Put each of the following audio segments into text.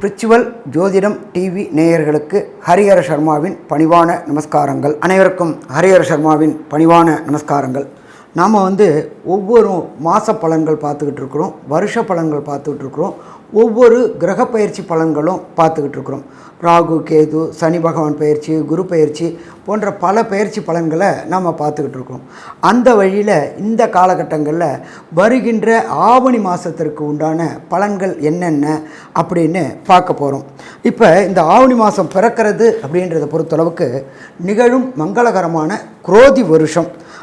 பிரிச்சுவல் ஜோதிடம் டிவி நேயர்களுக்கு ஹரிஹர சர்மாவின் பணிவான நமஸ்காரங்கள். அனைவருக்கும் ஹரிஹர சர்மாவின் பணிவான நமஸ்காரங்கள். நாம் வந்து ஒவ்வொரு மாத பலன்கள் பார்த்துக்கிட்டு இருக்கிறோம் வருஷ பலன்கள் பார்த்துக்கிட்டு இருக்கிறோம். ஒவ்வொரு கிரக பயிற்சி பலன்களும் பார்த்துக்கிட்டு இருக்கிறோம். ராகு கேது சனி பகவான் பயிற்சி குரு பயிற்சி போன்ற பல பயிற்சி பலன்களை நம்ம பார்த்துக்கிட்டு இருக்கோம் அந்த வழியில் இந்த காலகட்டங்களில் வருகின்ற ஆவணி மாதத்திற்கு உண்டான பலன்கள் என்னென்ன அப்படின்னு பார்க்க போகிறோம் இப்போ இந்த ஆவணி மாதம் பிறக்கிறது அப்படின்றத பொறுத்தளவுக்கு நிகழும் மங்களகரமான குரோதி வருஷம்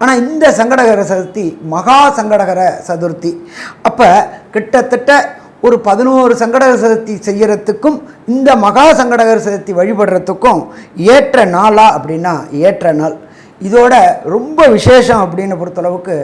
ஆனால் இந்த சங்கடகர சதுர்த்தி மகா சங்கடகர சதுர்த்தி. அப்போ கிட்டத்தட்ட ஒரு பதினோரு சங்கடகர சதுர்த்தி செய்கிறதுக்கும் இந்த மகா சங்கடகர சதுர்த்தி வழிபடுறதுக்கும் ஏற்ற நாளா அப்படின்னா ஏற்ற நாள். இதோட ரொம்ப விசேஷம் அப்படின்னு பொறுத்தளவுக்கு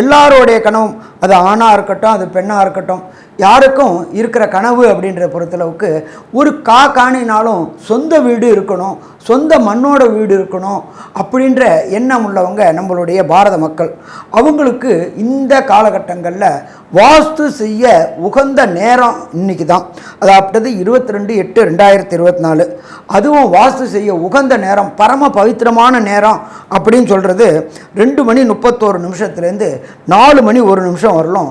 எல்லாரோடைய கனவும் அது ஆணாக இருக்கட்டும் அது பெண்ணாக இருக்கட்டும் யாருக்கும் இருக்கிற கனவு அப்படின்ற பொறுத்தளவுக்கு ஒரு கா காணினாலும் சொந்த வீடு இருக்கணும் சொந்த மண்ணோட வீடு இருக்கணும் அப்படின்ற எண்ணம் உள்ளவங்க நம்மளுடைய பாரத மக்கள். அவங்களுக்கு இந்த காலகட்டங்களில் வாஸ்து செய்ய உகந்த நேரம் இன்னைக்கு தான். அதாவது இருபத்தி ரெண்டு எட்டு ரெண்டாயிரத்தி இருபத்தி நாலு அதுவும் வாஸ்து செய்ய உகந்த நேரம் பரம பவித்திரமான நேரம் அப்படின்னு சொல்கிறது ரெண்டு மணி முப்பத்தோரு நிமிஷத்துலேருந்து நாலு மணி ஒரு நிமிஷம் வரலும்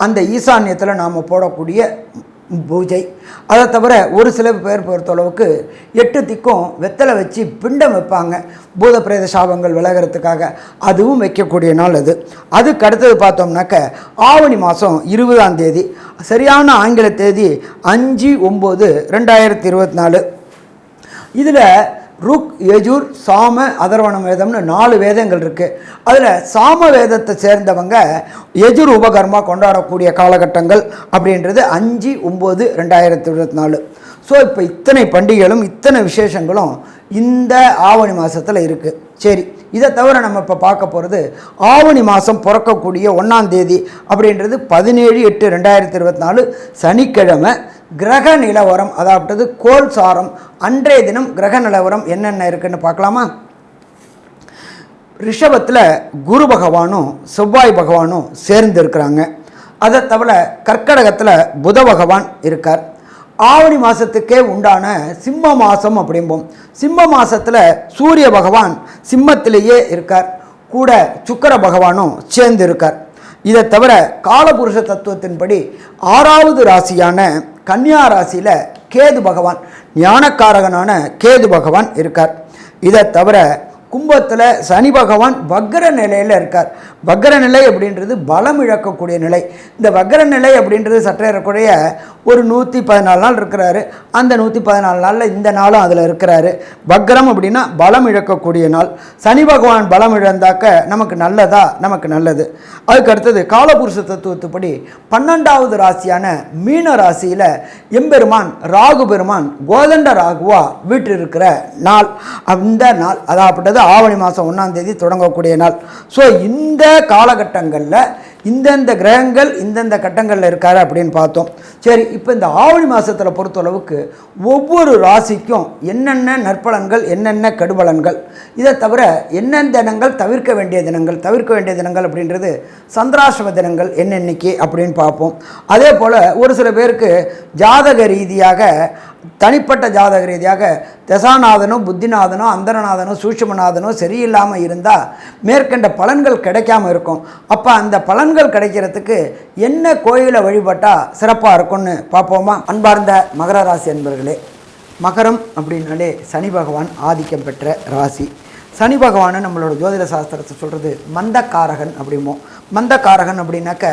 அந்த ஈசான்யத்தில் நாம் போடக்கூடிய பூஜை. அதை தவிர ஒரு சில பேர் பொறுத்தளவுக்கு எட்டு திக்கும் வெத்தலை வச்சு பிண்டம் வைப்பாங்க. பூத பிரேத சாபங்கள் விலகிறதுக்காக அதுவும் வைக்கக்கூடிய நாள் அது. அதுக்கு அடுத்தது பார்த்தோம்னாக்க ஆவணி மாதம் இருபதாம் தேதி. சரியான ஆங்கில தேதி அஞ்சு ஒம்பது ரெண்டாயிரத்தி இருபத்தி நாலு. இதில் ருக் யஜூர் சாம அதர்வண வேதம்னு நாலு வேதங்கள் இருக்குது அதில் சாம வேதத்தை சேர்ந்தவங்க யஜுர் உபகர்மா கொண்டாடக்கூடிய காலகட்டங்கள் அப்படின்றது அஞ்சு ஒம்பது ரெண்டாயிரத்தி இருபத்தி நாலு. ஸோ இப்போ இத்தனை பண்டிகைகளும் இத்தனை விசேஷங்களும் இந்த ஆவணி மாதத்தில் இருக்குது சரி இதை தவிர நம்ம இப்போ பார்க்க போகிறது ஆவணி மாதம் பிறக்கக்கூடிய ஒன்றாந்தேதி அப்படின்றது பதினேழு எட்டு ரெண்டாயிரத்தி இருபத்தி நாலு சனிக்கிழமை கிரக நிலவரம் அதாவது கோல் சாரம் அன்றைய தினம் கிரக நிலவரம் என்னென்ன இருக்குன்னு பார்க்கலாமா? ரிஷபத்தில் குரு பகவானும் செவ்வாய் பகவானும் சேர்ந்து இருக்கிறாங்க. அதை தவிர கர்க்கடகத்தில் புத பகவான் இருக்கார். ஆவணி மாதத்துக்கே உண்டான சிம்ம மாதம் அப்படிம்போம். சிம்ம மாதத்தில் சூரிய பகவான் சிம்மத்திலேயே இருக்கார். கூட சுக்கர பகவானும் சேர்ந்து இருக்கார் இதை தவிர காலபுருஷ தத்துவத்தின்படி ஆறாவது ராசியான கன்னியா ராசியில் கேது பகவான் ஞானக்காரகனான கேது பகவான் இருக்கார். இதை தவிர கும்பத்தில் சனி பகவான் வக்ர நிலையில் இருக்கார். வக்ர நிலை அப்படின்றது பலம் இழக்கக்கூடிய நிலை. இந்த வக்ர நிலை அப்படின்றது சற்றேறக்கூடிய ஒரு நூற்றி பதினாலு நாள் இருக்கிறாரு. அந்த நூற்றி பதினாலு நாளில் இந்த நாளும் அதில் இருக்கிறாரு. வக்ரம் அப்படின்னா பலம் இழக்கக்கூடிய நாள். சனி பகவான் பலம் இழந்தாக்க நமக்கு நல்லதா? நமக்கு நல்லது. அதுக்கு அடுத்தது காலபுருஷ தத்துவத்துப்படி பன்னெண்டாவது ராசியான மீன ராசியில் எம்பெருமான் ராகு பெருமான் கோதண்ட ராகுவா வீட்டில் இருக்கிற நாள். அந்த நாள் அதாகப்பட்டது ஆவணி மாதம் ஒன்றாம் தேதி தொடங்கக்கூடிய நாள். ஸோ இந்த காலகட்டங்களில் இந்தந்த கிரகங்கள் இந்தந்த கட்டங்களில் இருக்காரு அப்படின்னு பார்த்தோம். சரி இப்போ இந்த ஆவணி மாதத்தில் பொறுத்தளவுக்கு ஒவ்வொரு ராசிக்கும் என்னென்ன நற்பலன்கள் என்னென்ன கெடுபலன்கள்? இதை தவிர என்னென்ன தினங்கள் தவிர்க்க வேண்டிய தினங்கள் தவிர்க்க வேண்டிய தினங்கள் அப்படின்றது சந்திராசிரம தினங்கள் என்னென்னைக்கு அப்படின்னு பார்ப்போம். அதே போல் ஒரு சில பேருக்கு ஜாதக ரீதியாக தனிப்பட்ட ஜாதக ரீதியாக தசாநாதனும் புத்திநாதனோ அந்தரநாதனோ சூட்சுமநாதனோ சரியில்லாமல் இருந்தால் மேற்கண்ட பலன்கள் கிடைக்காம இருக்கும். அப்போ அந்த பலன் பலன்கள் கிடைக்கிறதுக்கு என்ன கோயிலை வழிபட்டால் சிறப்பாக இருக்கும்னு பார்ப்போமா? அன்பார்ந்த மகர ராசி என்பர்களே மகரம் அப்படின்னாலே சனி பகவான் ஆதிக்கம் பெற்ற ராசி. சனி பகவானை நம்மளோட ஜோதிட சாஸ்திரத்தை சொல்கிறது மந்தக்காரகன் அப்படிமோ. மந்தக்காரகன் அப்படின்னாக்க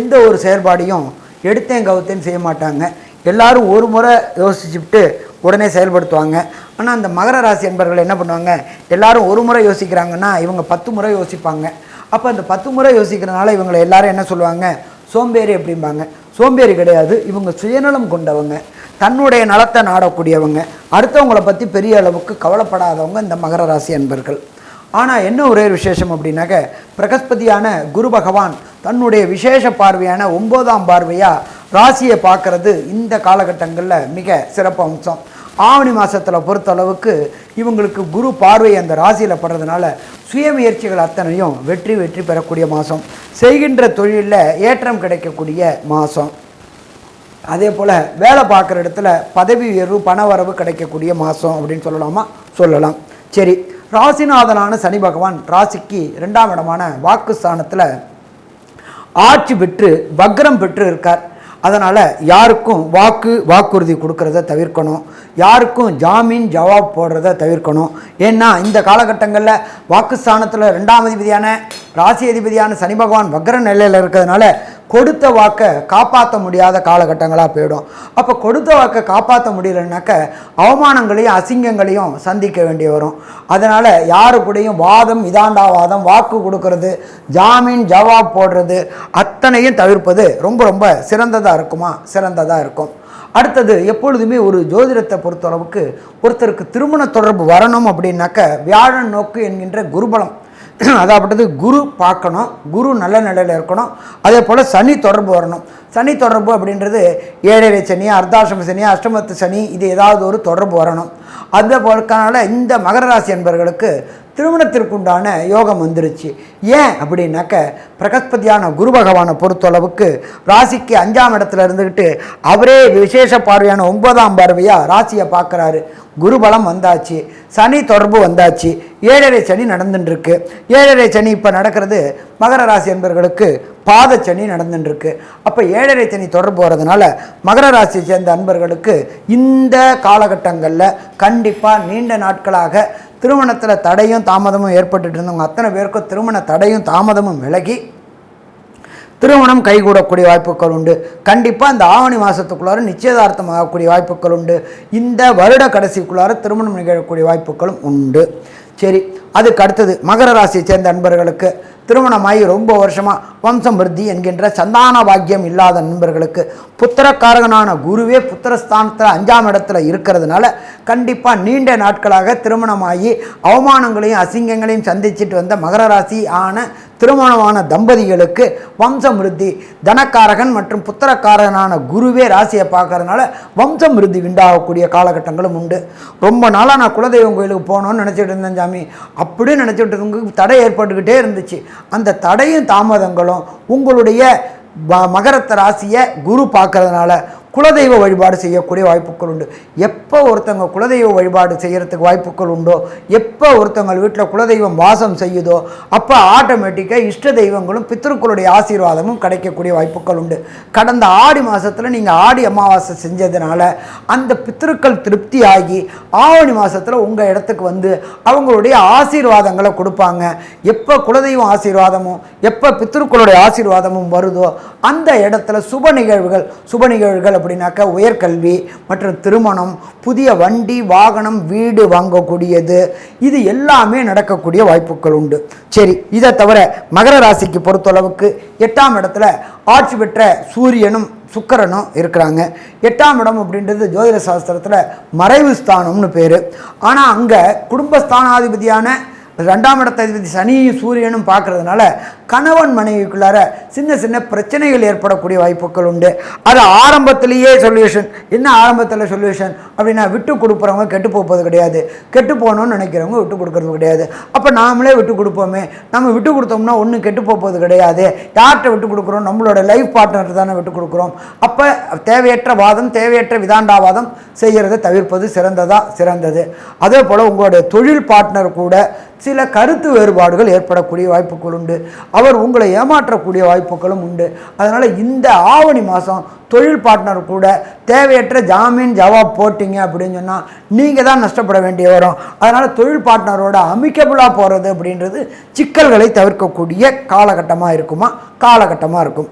எந்த ஒரு செயல்பாடையும் எடுத்தேன் கவுத்தேன்னு செய்ய மாட்டாங்க. எல்லாரும் ஒரு முறை யோசிச்சுட்டு உடனே செயல்படுத்துவாங்க. ஆனால் அந்த மகர ராசி என்பவர்கள் என்ன பண்ணுவாங்க? எல்லாரும் ஒரு முறை யோசிக்கிறாங்கன்னா இவங்க பத்து முறை யோசிப்பாங்க. அப்போ அந்த பத்து முறை யோசிக்கிறனால இவங்களை எல்லாரும் என்ன சொல்லுவாங்க? சோம்பேறி அப்படிம்பாங்க. சோம்பேறி கிடையாது. இவங்க சுயநலம் கொண்டவங்க. தன்னுடைய நலத்தை நாடக்கூடியவங்க. அடுத்தவங்களை பற்றி பெரிய அளவுக்கு கவலைப்படாதவங்க இந்த மகர ராசி அன்பர்கள். ஆனால் என்ன ஒரே விசேஷம் அப்படின்னாக்க பிரகஸ்பதியான குரு பகவான் தன்னுடைய விசேஷ பார்வையான ஒம்போதாம் பார்வையாக ராசியை பார்க்கறது இந்த காலகட்டங்களில் மிக சிறப்பு அம்சம். ஆவணி மாதத்தில் பொறுத்தளவுக்கு இவங்களுக்கு குரு பார்வை அந்த ராசியில் படுறதுனால சுயமுயற்சிகள் அத்தனையும் வெற்றி வெற்றி பெறக்கூடிய மாதம் செய்கின்ற தொழிலில் ஏற்றம் கிடைக்கக்கூடிய மாதம் அதே போல் வேலை பார்க்குற இடத்துல பதவி உயர்வு பண வரவு கிடைக்கக்கூடிய மாதம் அப்படின்னு சொல்லலாமா? சொல்லலாம். சரி ராசிநாதனான சனி பகவான் ராசிக்கு ரெண்டாம் இடமான வாக்குஸ்தானத்தில் ஆட்சி பெற்று வக்ரம் பெற்று இருக்கார். அதனால் யாருக்கும் வாக்கு வாக்குறுதி கொடுக்கறத தவிர்க்கணும். யாருக்கும் ஜாமீன் ஜவாப் போடுறத தவிர்க்கணும். ஏன்னா இந்த காலகட்டங்களில் வாக்குஸ்தானத்தில் ரெண்டாம் அதிபதியான ராசி அதிபதியான சனி பகவான் வக்ர நிலையில் இருக்கிறதுனால கொடுத்த வாக்கை காப்பாற்ற முடியாத காலகட்டங்களாக போயிடும். அப்போ கொடுத்த வாக்கை காப்பாற்ற முடியலனாக்க அவமானங்களையும் அசிங்கங்களையும் சந்திக்க வேண்டி வரும். அதனால் யாரு கூடயும் வாதம் இதாண்டா வாதம் வாக்கு கொடுக்கறது ஜாமீன் ஜவாப் போடுறது அத்தனையும் தவிர்ப்பது ரொம்ப ரொம்ப சிறந்ததாக இருக்குமா? சிறந்ததாக இருக்கும். அடுத்தது எப்பொழுதுமே ஒரு ஜோதிடத்தை பொறுத்தளவுக்கு ஒருத்தருக்கு திருமண தொடர்பு வரணும் அப்படின்னாக்க வியாழன் நோக்கு என்கின்ற குருபலம் அதாப்பட்டது குரு பார்க்கணும். குரு நல்ல நிலையில் இருக்கணும். அதே போல் சனி தொடர்பு வரணும். சனி தொடர்பு அப்படின்றது ஏழரை சனி அர்த்தாசிரம சனி அஷ்டமத்து சனி இது ஏதாவது ஒரு தொடர்பு வரணும். அந்த போலக்கான இந்த மகர ராசி என்பவர்களுக்கு திருமணத்திற்குண்டான யோகம் வந்துருச்சு. ஏன் அப்படின்னாக்க பிரகஸ்பதியான குரு பகவானை பொறுத்தளவுக்கு ராசிக்கு அஞ்சாம் இடத்துல இருந்துக்கிட்டு அவரே விசேஷ பார்வையான ஒன்பதாம் பார்வையாக ராசியை பார்க்குறாரு. குருபலம் வந்தாச்சு சனி தொடர்பு வந்தாச்சு ஏழரை சனி நடந்துட்டுருக்கு. ஏழரை சனி இப்போ நடக்கிறது மகர ராசி என்பவர்களுக்கு பாத சனி நடந்துட்டுருக்கு அப்போ ஏழரை சனி தொடர்பு வரதுனால மகர ராசியை சேர்ந்த அன்பர்களுக்கு இந்த காலகட்டங்களில் கண்டிப்பாக நீண்ட நாட்களாக திருமணத்தில் தடையும் தாமதமும் ஏற்பட்டுட்டு இருந்தவங்க அத்தனை பேருக்கும் திருமண தடையும் தாமதமும் விலகி திருமணம் கைகூடக்கூடிய வாய்ப்புகள் உண்டு. கண்டிப்பாக இந்த ஆவணி மாதத்துக்குள்ளார நிச்சயதார்த்தம் ஆகக்கூடிய வாய்ப்புகள் உண்டு. இந்த வருட கடைசிக்குள்ளார திருமணம் நிகழக்கூடிய வாய்ப்புகளும் உண்டு. சரி அதுக்கு அடுத்தது மகர ராசியை சேர்ந்த நண்பர்களுக்கு திருமணமாகி ரொம்ப வருஷமாக வம்சம் விருத்தி என்கின்ற சந்தான பாக்கியம் இல்லாத நண்பர்களுக்கு புத்திரக்காரகனான குருவே புத்திரஸ்தானத்தில் அஞ்சாம் இடத்துல இருக்கிறதுனால கண்டிப்பாக நீண்ட நாட்களாக திருமணமாகி அவமானங்களையும் அசிங்கங்களையும் சந்திச்சிட்டு வந்த மகர ராசி ஆன திருமணமான தம்பதிகளுக்கு வம்சம் விருத்தி தனக்காரகன் மற்றும் புத்திரக்காரகனான குருவே ராசியை பார்க்கறதுனால வம்சம் விருத்தி உண்டாகக்கூடிய காலகட்டங்களும் உண்டு. ரொம்ப நாளாக நான் குலதெய்வம் கோயிலுக்கு போகணும்னு நினச்சிட்டு இருந்தேன் சாமி. அப்படியே நினச்சிட்டு தடை ஏற்பட்டுக்கிட்டே இருந்துச்சு. அந்த தடையும் தாமதங்களும் உங்களுடைய மகரத்த ராசியை குரு பார்க்கறதுனால குலதெய்வ வழிபாடு செய்யக்கூடிய வாய்ப்புகள் உண்டு. எப்போ ஒருத்தவங்க குலதெய்வ வழிபாடு செய்கிறதுக்கு வாய்ப்புகள் உண்டோ எப்போ ஒருத்தவங்க வீட்டில் குலதெய்வம் வாசம் செய்யுதோ அப்போ ஆட்டோமேட்டிக்காக இஷ்ட தெய்வங்களும் பித்திருக்களுடைய ஆசீர்வாதமும் கிடைக்கக்கூடிய வாய்ப்புகள் உண்டு. கடந்த ஆடி மாதத்தில் நீங்கள் ஆடி அமாவாசை செஞ்சதுனால அந்த பித்திருக்கள் திருப்தி ஆகி ஆவணி மாதத்தில் உங்கள் இடத்துக்கு வந்து அவங்களுடைய ஆசீர்வாதங்களை கொடுப்பாங்க. எப்போ குலதெய்வம் ஆசீர்வாதமும் எப்போ பித்திருக்களுடைய ஆசீர்வாதமும் வருதோ அந்த இடத்துல சுப நிகழ்வுகள் சுப நிகழ்வுகள் அப்படின்னாக்கா உயர்கல்வி மற்றும் திருமணம் புதிய வண்டி வாகனம் வீடு வாங்கக்கூடியது. இது எல்லாமே நடக்கக்கூடிய வாய்ப்புகள் உண்டு. சரி இதை தவிர மகர ராசிக்கு பொறுத்தளவுக்கு எட்டாம் இடத்துல ஆட்சி பெற்ற சூரியனும் சுக்கரனும் இருக்கிறாங்க. எட்டாம் இடம் அப்படின்றது ஜோதிட சாஸ்திரத்தில் மறைவு ஸ்தானம்னு பேர். ஆனால் அங்கே குடும்பஸ்தானாதிபதியான ரெண்டாம் இடத்த சனியும் சூரியனும் பார்க்கறதுனால கணவன் மனைவிக்குள்ளார சின்ன சின்ன பிரச்சனைகள் ஏற்படக்கூடிய வாய்ப்புகள் உண்டு. அது ஆரம்பத்திலேயே சொல்யூஷன் என்ன ஆரம்பத்தில் சொல்யூஷன் அப்படின்னா விட்டு கொடுக்குறவங்க கெட்டு போகிறது கிடையாது. கெட்டு போகணும்னு நினைக்கிறவங்க விட்டு கொடுக்கறது கிடையாது. அப்போ நாமளே விட்டு கொடுப்போமே. நம்ம விட்டு கொடுத்தோம்னா ஒன்றும் கெட்டு போவது கிடையாது. யார்கிட்ட விட்டு கொடுக்குறோம்? நம்மளோட லைஃப் பார்ட்னர் தானே விட்டு கொடுக்குறோம். அப்போ தேவையற்ற வாதம் தேவையற்ற விதாண்டாவாதம் செய்கிறத தவிர்ப்பது சிறந்ததாக சிறந்தது. அதே போல் உங்களுடைய தொழில் பார்ட்னர் கூட சில கருத்து வேறுபாடுகள் ஏற்படக்கூடிய வாய்ப்புகள் உண்டு. அவர் உங்களை ஏமாற்றக்கூடிய வாய்ப்புகளும் உண்டு. அதனால் இந்த ஆவணி மாதம் தொழில் பார்ட்னர் கூட தேவையற்ற ஜாமீன் ஜவாப் போட்டிங்க அப்படின்னு சொன்னால் நீங்கள் தான் நஷ்டப்பட வேண்டிய வரும். அதனால் தொழில் பார்ட்னரோட அமிக்கபுளாக போகிறது அப்படின்றது சிக்கல்களை தவிர்க்கக்கூடிய காலகட்டமாக இருக்குமா? காலகட்டமாக இருக்கும்.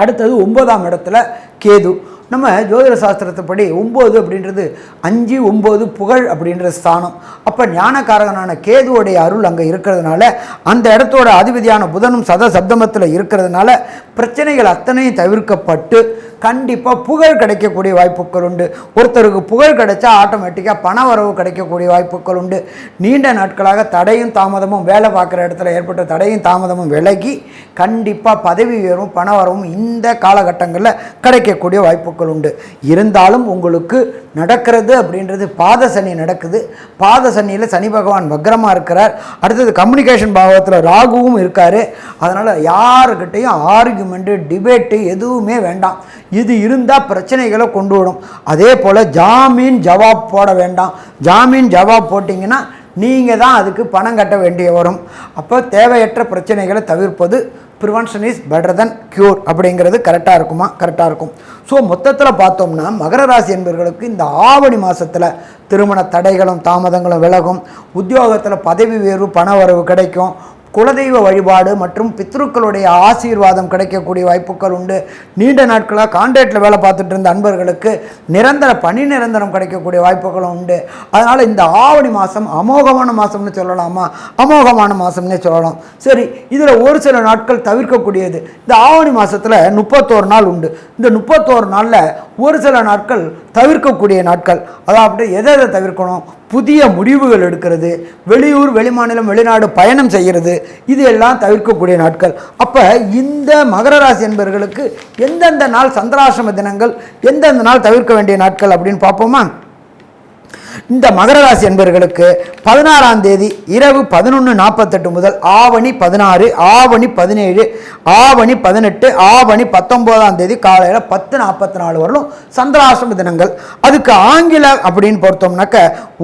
அடுத்தது ஒன்பதாம் இடத்துல கேது. நம்ம ஜோதிட சாஸ்திரத்தைப்படி ஒம்பது அப்படின்றது அஞ்சு ஒம்பது புகழ் அப்படின்ற ஸ்தானம். அப்போ ஞானக்காரகனான கேதுவோடைய அருள் அங்கே இருக்கிறதுனால அந்த இடத்தோட அதிபதியான புதனும் சத சப்தமத்தில் இருக்கிறதுனால பிரச்சனைகள் அத்தனையும் தவிர்க்கப்பட்டு கண்டிப்பாக புகழ் கிடைக்கக்கூடிய வாய்ப்புகள் உண்டு. ஒருத்தருக்கு புகழ் கிடைச்சா ஆட்டோமேட்டிக்காக பண வரவு கிடைக்கக்கூடிய வாய்ப்புகள் உண்டு. நீண்ட நாட்களாக தடையும் தாமதமும் வேலை பார்க்குற இடத்துல ஏற்பட்ட தடையும் தாமதமும் விலகி கண்டிப்பாக பதவி உயர்வும் பண வரவும் இந்த காலகட்டங்களில் கிடைக்கக்கூடிய வாய்ப்புகள் உண்டு. இருந்தாலும் உங்களுக்கு நடக்கிறது அப்படின்றது பாத சனி நடக்குது. பாத சனியில் சனி பகவான் வக்ரமாக இருக்கிறார். அடுத்தது கம்யூனிகேஷன் பாவத்தில் ராகுவும் இருக்கார். அதனால் யாருக்கிட்டையும் ஆர்குமெண்ட்டு டிபேட்டு எதுவுமே வேண்டாம். இது இருந்தால் பிரச்சனைகளை கொண்டு விடும் அதே போல் ஜாமீன் ஜவாப் போட வேண்டாம். ஜாமீன் ஜவாப் போட்டிங்கன்னா நீங்கள் தான் அதுக்கு பணம் கட்ட வேண்டிய வரும். அப்போ தேவையற்ற பிரச்சனைகளை தவிர்ப்பது prevention is better than cure அப்படிங்கிறது கரெக்டாக இருக்குமா? கரெக்டாக இருக்கும். ஸோ மொத்தத்தில் பார்த்தோம்னா மகர ராசி என்பவர்களுக்கு இந்த ஆவணி மாதத்தில் திருமண தடைகளும் தாமதங்களும் விலகும். உத்தியோகத்தில் பதவி உயர்வு பண வரவு கிடைக்கும். குலதெய்வ வழிபாடு மற்றும் பித்ருக்களுடைய ஆசீர்வாதம் கிடைக்கக்கூடிய வாய்ப்புகள் உண்டு. நீண்ட நாட்களாக கான்ட்ராக்டில் வேலை பார்த்துட்டு இருந்த அன்பர்களுக்கு நிரந்தர பணி நிரந்தரம் கிடைக்கக்கூடிய வாய்ப்புகளும் உண்டு. அதனால் இந்த ஆவணி மாதம் அமோகமான மாதம்னு சொல்லலாமா? அமோகமான மாதம்னே சொல்லலாம். சரி இதில் ஒரு சில நாட்கள் தவிர்க்கக்கூடியது. இந்த ஆவணி மாதத்தில் முப்பத்தோரு நாள் உண்டு. இந்த முப்பத்தோரு நாளில் ஒரு சில நாட்கள் தவிர்க்கக்கூடிய நாட்கள். அதாவது எதை எதை தவிர்க்கணும்? புதிய முடிவுகள் எடுக்கிறது வெளியூர் வெளிமாநிலம் வெளிநாடு பயணம் செய்கிறது இது எல்லாம் தவிர்க்கக்கூடிய நாட்கள். அப்போ இந்த மகர ராசி என்பவர்களுக்கு எந்தெந்த நாள் சந்திராசிரம தினங்கள் எந்தெந்த நாள் தவிர்க்க வேண்டிய நாட்கள் அப்படின்னு பார்ப்போமா? இந்த மகர ராசி என்பவர்களுக்கு பதினாறாம் தேதி இரவு பதினொன்று நாற்பத்தெட்டு முதல் ஆவணி பதினாறு ஆவணி பதினேழு ஆவணி பதினெட்டு ஆவணி பத்தொம்போதாம் தேதி காலையில் பத்து நாற்பத்தி நாலு வரலும் சந்திராசிரம தினங்கள். அதுக்கு ஆங்கில அப்படின்னு பொறுத்தோம்னாக்க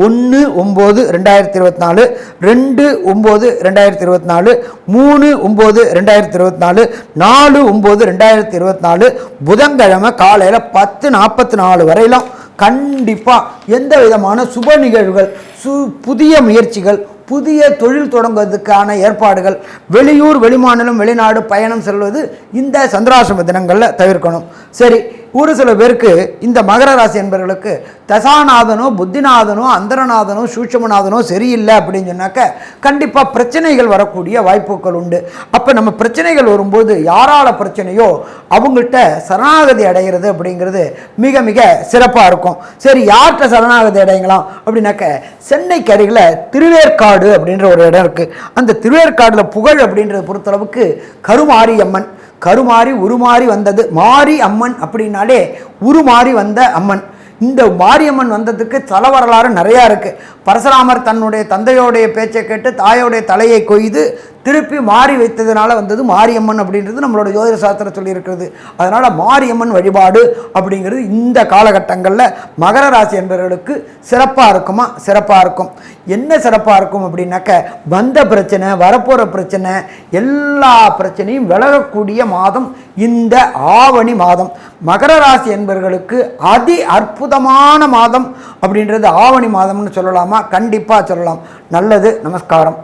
ஒன்று ஒம்பது ரெண்டாயிரத்தி இருபத்தி நாலு ரெண்டு ஒம்பது ரெண்டாயிரத்தி இருபத்தி நாலு மூணு ஒம்பது ரெண்டாயிரத்தி இருபத்தி நாலு நாலு ஒம்பது ரெண்டாயிரத்தி இருபத்தி நாலு புதன்கிழமை காலையில் பத்து நாற்பத்தி நாலு வரையிலும் கண்டிப்பாக எந்த விதமான சுப நிகழ்வுகள் சு புதிய முயற்சிகள் புதிய தொழில் தொடங்குவதற்கான ஏற்பாடுகள் வெளியூர் வெளிமாநிலம் வெளிநாடு பயணம் செல்வது இந்த சந்திராசிரம தினங்களில் தவிர்க்கணும். சரி ஒரு சில பேருக்கு இந்த மகர ராசி என்பவர்களுக்கு தசாநாதனோ புத்திநாதனோ அந்தரநாதனோ சூட்சமநாதனோ சரியில்லை அப்படின்னு சொன்னாக்க கண்டிப்பாக பிரச்சனைகள் வரக்கூடிய வாய்ப்புகள் உண்டு. அப்போ நம்ம பிரச்சனைகள் வரும்போது யாரால பிரச்சனையோ அவங்கள்ட்ட சரணாகதி அடைகிறது அப்படிங்கிறது மிக மிக சிறப்பாக இருக்கும். சரி யார்கிட்ட சரணாகதி அடையலாம் அப்படின்னாக்க சென்னைக்கு அருகில் திருவேற்காடு அப்படின்ற ஒரு இடம் இருக்குது அந்த திருவேற்காடில் புகழ் அப்படின்றத பொறுத்தளவுக்கு கருமாரியம்மன் கருமாறி உருமாறி வந்தது. மாரி அம்மன் அப்படின்னாலே உருமாறி வந்த அம்மன். இந்த மாரியம்மன் வந்ததுக்கு தல வரலாறு நிறையா இருக்குது பரசுராமர் தன்னுடைய தந்தையோடைய பேச்சை கேட்டு தாயோடைய தலையை கொய்து திருப்பி மாறி வைத்ததுனால வந்தது மாரியம்மன் அப்படின்றது நம்மளோட ஜோதிட சாஸ்திரம் சொல்லியிருக்கிறது. அதனால் மாரியம்மன் வழிபாடு அப்படிங்கிறது இந்த காலகட்டங்களில் மகர ராசி என்பவர்களுக்கு சிறப்பாக இருக்குமா? சிறப்பாக இருக்கும். என்ன சிறப்பாக இருக்கும் அப்படின்னாக்க வந்த பிரச்சனை வரப்போகிற பிரச்சனை எல்லா பிரச்சனையும் விலகக்கூடிய மாதம் இந்த ஆவணி மாதம். மகர ராசி என்பவர்களுக்கு அதி அற்புதமான மாதம் அப்படின்றது ஆவணி மாதம்னு சொல்லலாமா? கண்டிப்பாக சொல்லலாம். நல்லது. நமஸ்காரம்.